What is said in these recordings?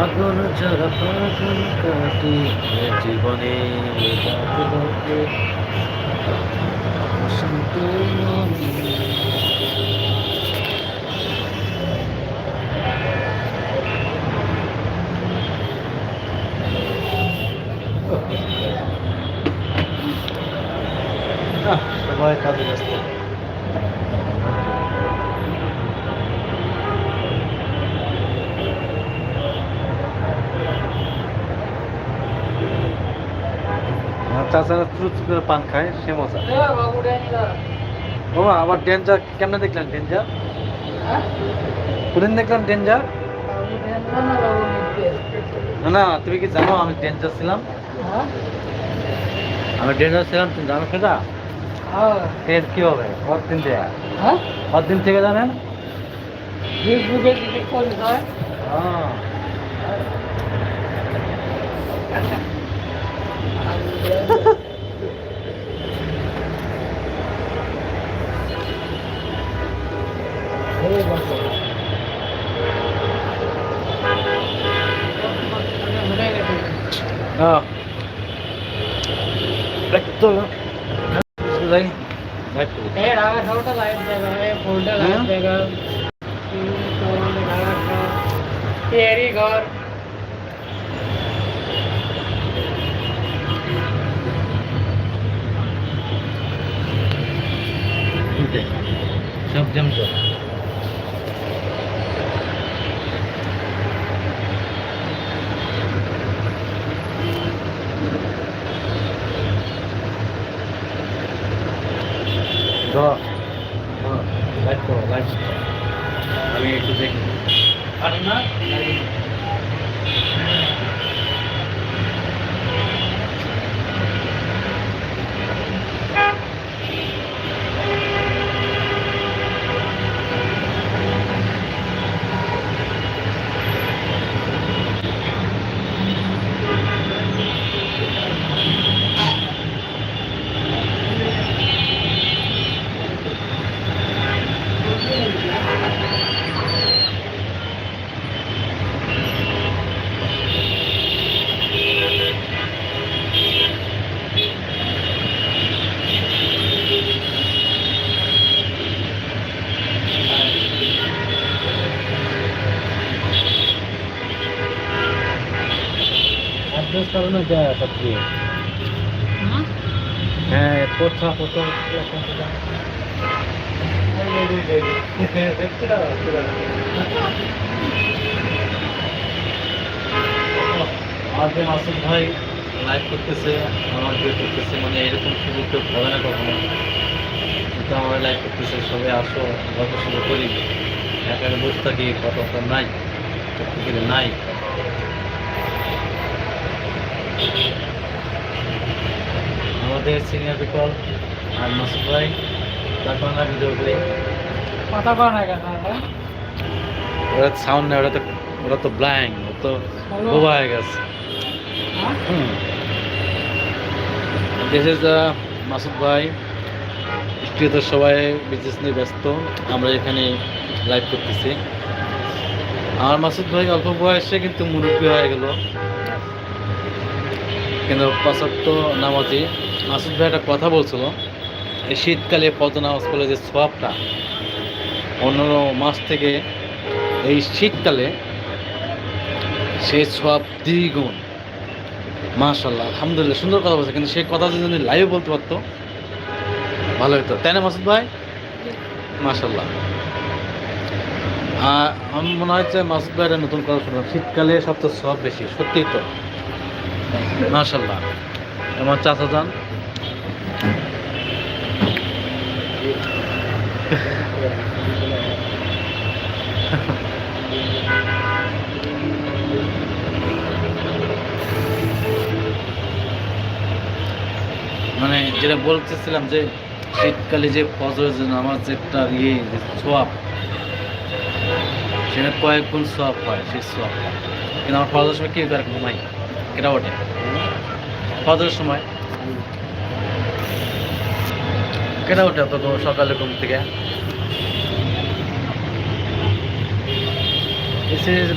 যারা পাগল কাটে জীবনে সবাই কাজে ব্যস্ত। চাচারা চুরুচ করে পান খায় সে মজা। বাবা আবার ডেঞ্জার কেমনে দেখলেন ডেঞ্জার কোনদিন দেখলাম ডেঞ্জার না না তুমি কি জানো আমি ডেঞ্জার ছিলাম? আমি ডেঞ্জার ছিলাম তুমি জানো সেটা? এর কি হবে? কতদিন থেকে? কতদিন থেকে জানেন? হ্যাঁ। হ্যাঁ একটু যাই যাই ঘর সব জম তো লাইট করো লাইট আমি একটু দেখি আরে না অ্যাড্রেস করো না যা সত্যি হ্যাঁ কোথা কোথা আমাদের মাসুদ ভাই লাইভ করতেছে আমার ভিডিও করতেছে মানে এরকম সুযোগ কেউ হবে না কখনো। কিন্তু আমরা লাইভ করতেছে সবাই আসো গল্প শুরু করি। এখানে বসে থাকি কত নাই নাই। আমাদের সিনিয়র পিপল আর মাসুদ ভাই তারপর আমরা ভিডিও করি কথা কর না কেন ওরা সাউন্ড নেই ওরা তো ওরা তো ব্ল্যাঙ্ক ও তো বোবা হয়ে গেছে। দিস ইজ মাসুদ ভাই। স্টুডিওতে সবাই বিজনেস নিয়ে ব্যস্ত আমরা এখানে লাইভ করতেছি। আমার মাসুদ ভাই অল্প বয়সে কিন্তু মুরব্বী হয়ে গেল। কিন্তু পাঁচাত্ত নামাজি মাসুদ ভাই একটা কথা বলছিল, এই শীতকালে পদ নামাজ পড়লে যে সোয়াবটা অন্য মাস থেকে এই শীতকালে সেই সব দ্বিগুণ। মাশাল্লাহ আলহামদুলিল্লাহ, সুন্দর কথা বলছে, কিন্তু সেই কথা যদি লাইভে বলতে পারতো, ভালো হতো তাই না মাসুদ ভাই? মাশাল্লাহ আমার মনে হচ্ছে মাসুদ ভাইয়ের নতুন কথা শুনলাম, শীতকালে সব তো সব বেশি, সত্যিই তো। মাশাল্লাহ চাচা যান। মানে যেটা বলতেছিলাম যে, শীতকালে যে ফজর যে একটা ইয়ে সোয়াব সেটা কয়েক গুণ সোয়াব হয়, সেই সোয়াব কিন্তু আমার ফজরের সময় কি করে ঘুমাই কেটা ওঠে। ফজরের সময়। কেটা ওঠে তো সকালে ঘুম থেকে?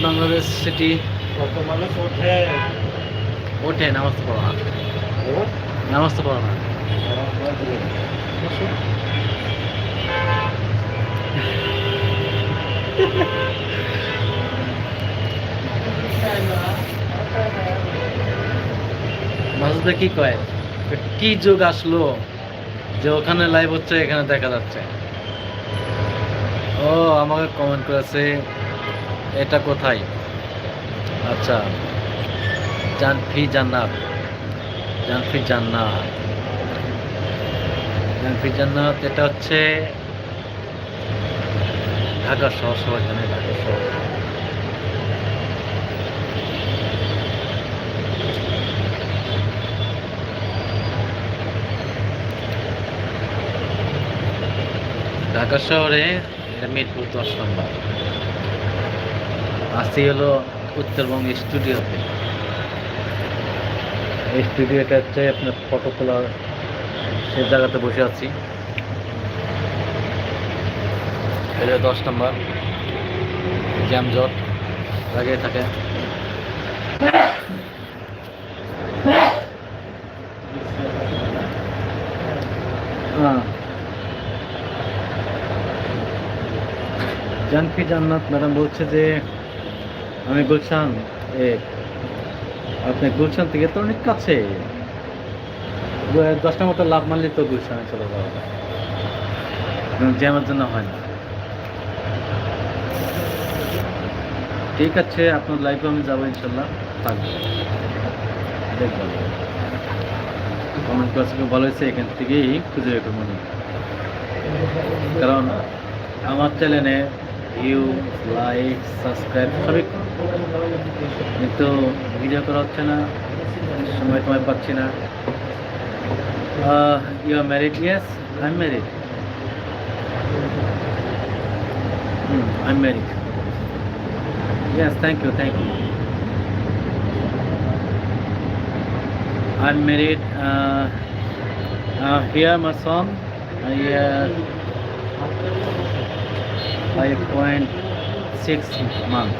Bangladesh city. কত মানুষ ওঠে। ওঠে নামাজ পড়ো। না নামাজ তো পড়ো না। মাসুদা কি কয়? কি যুগ আসলো যে ওখানে লাইভ হচ্ছে, এখানে দেখা যাচ্ছে? ও, আমাকে কমেন্ট করেছে, এটা কোথায়? আচ্ছা জানফি জান্নাত জানফি জান্নাত জানফি জান্নাত, এটা হচ্ছে ঢাকা শহর সবাই জানে, ঢাকা শহর। ঢাকা শহরে মিরপুর দশ নম্বর। আসি হলো উত্তরবঙ্গ স্টুডিওতে। এই স্টুডিওটা হচ্ছে আপনার ফটো তোলার সে জায়গাতে বসে আছি। দশ নম্বর। জ্যামজট। লাগিয়ে থাকে হ্যাঁ জানফি জান্নাত, ম্যাডাম বলছে যে, আমি গুলশান আপনি গুলশান থেকে তো অনেক কাছে। দশটা মতো লাভ মানলে তো গুলশানে চলে যাওয়া যায়। জ্যামের জন্য হয় না। ঠিক আছে, আপনার লাইফে আমি যাব ইনশাল্লাহ, থাকব। দেখব। কমেন্ট খুব ভালো হয়েছে, এখান থেকেই খুঁজে রেখো মনে কারণ আমার চ্যানেলে ভিউ লাইক সাবস্ক্রাইব সবই কম। কিন্তু ভিডিও করা হচ্ছে না সময় টময় পাচ্ছি না you are married yes I am married I am married yes thank you thank you I'm married. Uh, uh, here, my son. I, uh, five point six month.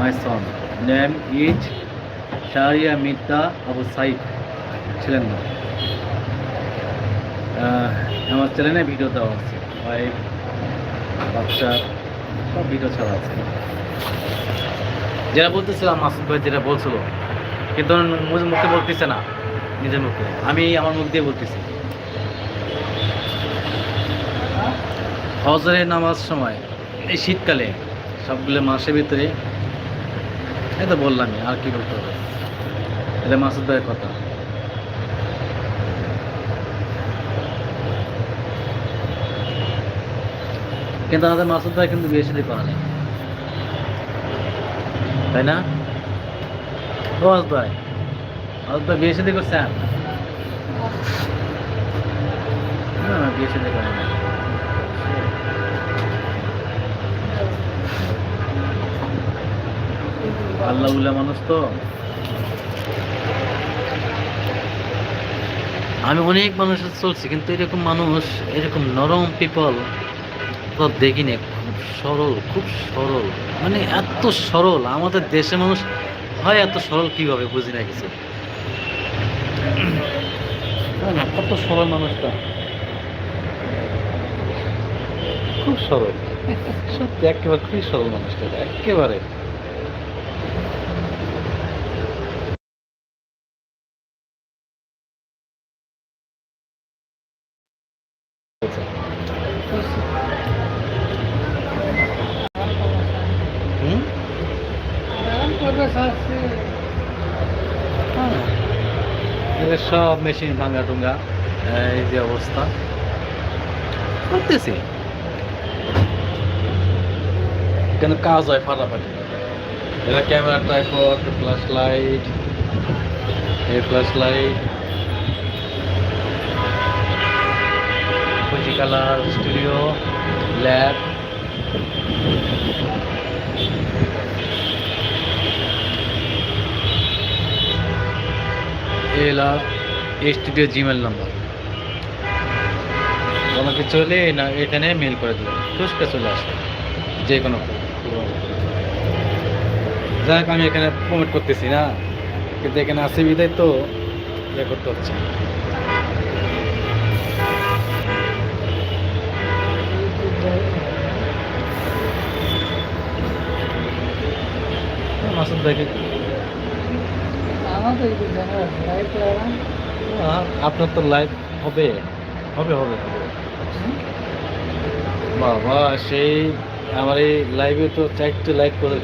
My son. Name is Sharia Mita Abu Said. ছিলেন আমার চ্যানেলে video দেওয়া আছে wife বাচ্চা, সব video ছাড়া আছে যেটা বলতেছিলাম, মাসুদ ভাই যেটা বলছিল, কিন্তু মুখে বলতেছে না, নিজের মুখে আমি আমার মুখ দিয়ে বলতেছি হজরের নামাজ সময়, এই শীতকালে, সবগুলো মাসের ভিতরে তো বললামই, আর কি বলতে হবে? এটা মাসুদ ভাইয়ের কথা। কিন্তু আমাদের মাসুদ ভাই কিন্তু বিয়ে সাথে করা নেই তাই না? ও মাসুদ ভাই বিয়ে সাথে করছেন না। বিয়ে সাথে করা নেই আল্লাহ উল্লাহ মানুষ তো। আমি অনেক মানুষের চলছি, কিন্তু এরকম মানুষ, এরকম নরম পিপল তো দেখিনি খুব সরল খুব সরল। মানে এত সরল, আমাদের দেশে মানুষ হয় এত সরল কীভাবে বুঝি না কিছু। কত সরল মানুষটা খুব সরল। সত্যি, একেবারে খুবই সরল মানুষটা, একেবারে। সব মেশিন ভাঙা টুঙ্গা এই যে অবস্থা। করতেছি। কেন কাজ হয় ফাটাফাটি? এটা ক্যামেরা ট্রাইপড, ফ্ল্যাশ লাইট, এই flash light. Fuji colour, studio, lab. এলা এই স্টুডিও জিমেল নাম্বার। কোনো কিছু হলে না এখানে মেল করে দেবেন খুশকে চলে আসবে, যে কোনো যাই আমি এখানে প্রমোট করতেছি না, কিন্তু এখানে আসে বিদায় তো ইয়ে করতে হচ্ছে। মাসুদ ভাইকে আমার আপনার তো লাইভ হবে হবে হবে হবে। বাবা, সেই আমার এই লাইভে তো চারটে লাইভ করে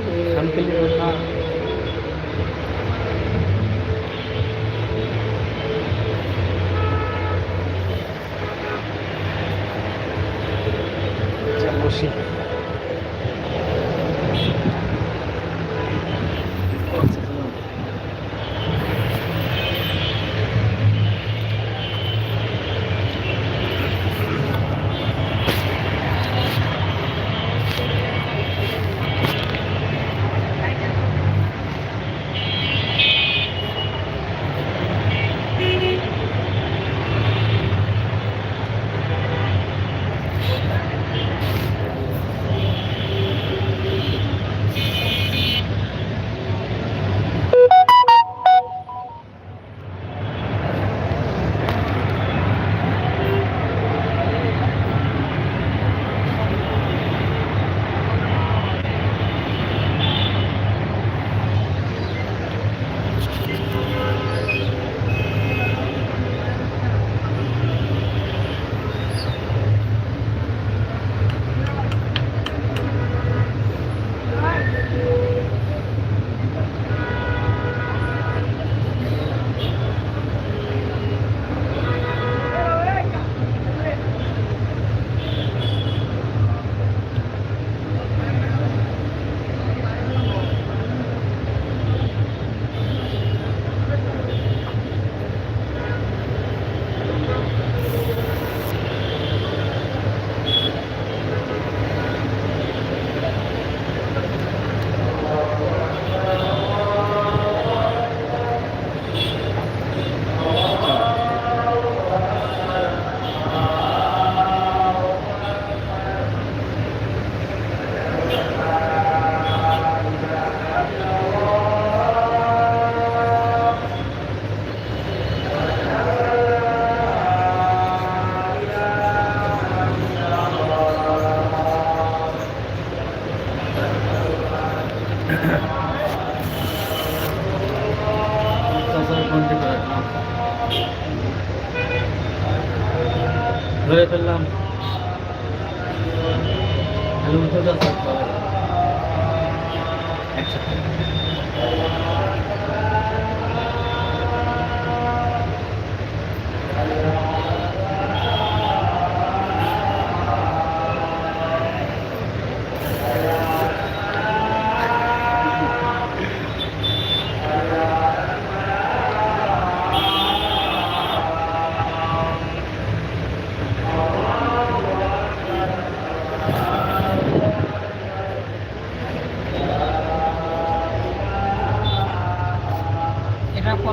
ধরে ফেললাম।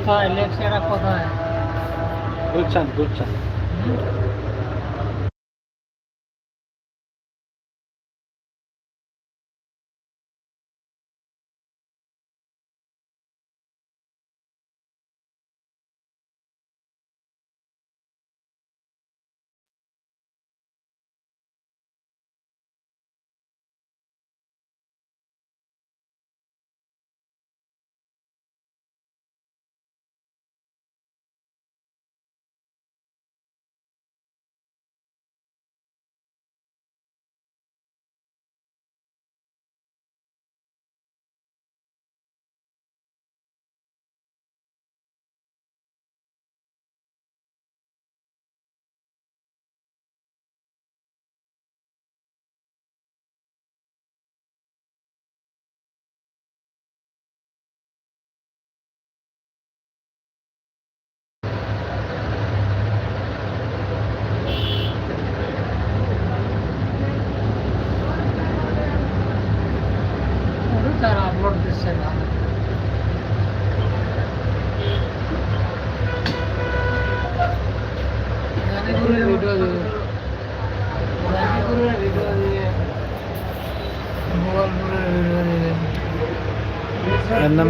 কোথায়? লেখছে এটা কোথায়? গুলশান গুলশান।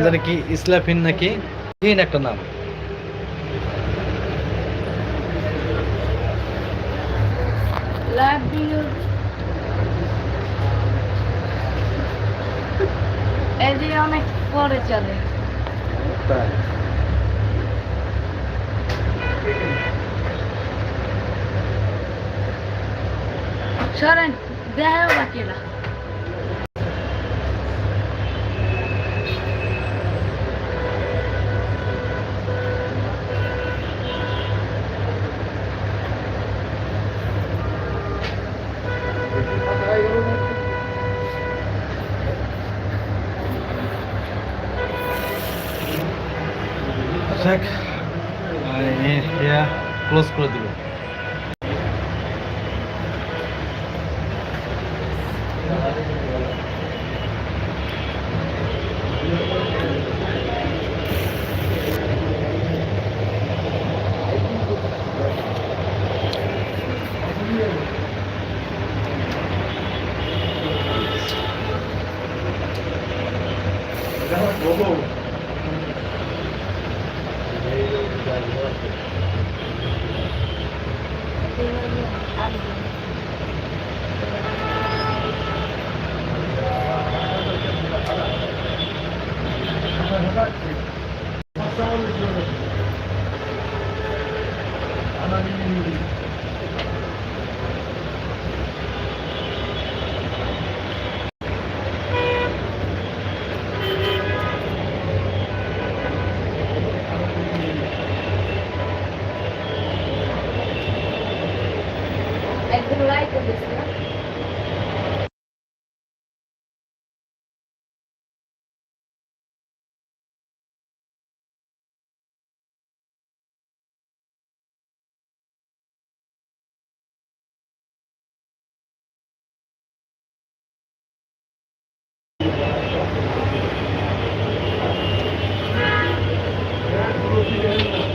জানি কি ইসলাফিন নাকি? হিন একটা নাম। অনেক পরে চলে। সরেন দেখাও বাকিরা। ইয়া ক্লোজ করে দিব একদম লাইক করে দিচ্ছি না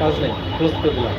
কাজ নেই করে দিলাম।